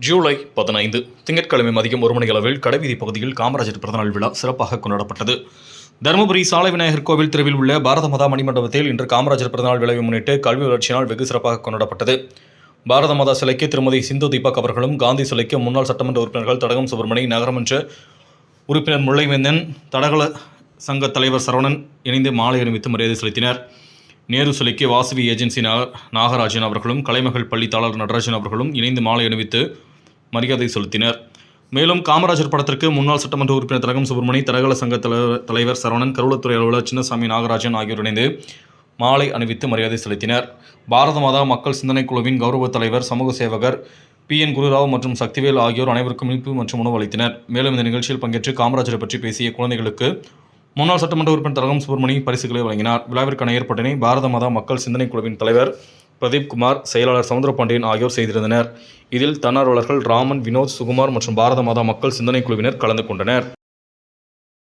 ஜூலை பதினைந்து. திங்கட்கிழமை மதியம் ஒரு மணி அளவில் கடைவீதி பகுதியில் காமராஜர் பிறந்தநாள் விழா சிறப்பாக கொண்டாடப்பட்டது. தருமபுரி சாலை விநாயகர் கோவில் தெருவில் உள்ள பாரத மாதா மணிமண்டபத்தில் இன்று காமராஜர் பிறந்தநாள் விழாவை முன்னிட்டு கல்வி வளர்ச்சியினால் வெகு சிறப்பாக கொண்டாடப்பட்டது. பாரத மாதா சிலைக்கு திருமதி சிந்து தீபக் அவர்களும் காந்தி சிலைக்கு முன்னாள் சட்டமன்ற உறுப்பினர்கள் தடகம் சுப்பிரமணி நகரமன்ற உறுப்பினர் முல்லைவேந்தன் தடகள சங்க தலைவர் சரவணன் இணைந்து மாலை அணிவித்து மரியாதை செலுத்தினர். நேரு சிலைக்கு வாசவி ஏஜென்சி நாக- நாகராஜன் அவர்களும் கலைமகள் பள்ளி தாளர் நடராஜன் அவர்களும் இணைந்து மாலை அணிவித்து மரியாதை செலுத்தினர். மேலும் காமராஜர் படத்திற்கு முன்னாள் சட்டமன்ற உறுப்பினர் தரகம் சுப்பிரமணி தடகள சங்க தலைவர் தலைவர் சரவணன் கருவூலத்துறை அலுவலர் சின்னசாமி நாகராஜன் ஆகியோர் இணைந்து மாலை அணிவித்து மரியாதை செலுத்தினர். பாரத மாதா மக்கள் சிந்தனை குழுவின் கௌரவ தலைவர் சமூக சேவகர் பி. என். குருராவ் மற்றும் சக்திவேல் ஆகியோர் அனைவருக்கும் இனிப்பு மற்றும் உணவு அளித்தனர். மேலும் இந்த நிகழ்ச்சியில் பங்கேற்று காமராஜரை பற்றி பேசிய குழந்தைகளுக்கு முன்னாள் சட்டமன்ற உறுப்பினர் தரகம் சுப்பிரமணி பரிசுகளை வழங்கினார். விழாவிற்கான ஏற்பாட்டினை பாரத மாதா மக்கள் சிந்தனை குழுவின் தலைவர் பிரதீப் குமார் செயலாளர் சவுந்தரபாண்டியன் ஆகியோர் செய்திருந்தனர். இதில் தன்னார்வலர்கள் ராமன் வினோத் சுகுமார் மற்றும் பாரத மாதா மக்கள் சிந்தனை குழுவினர் கலந்து கொண்டனர்.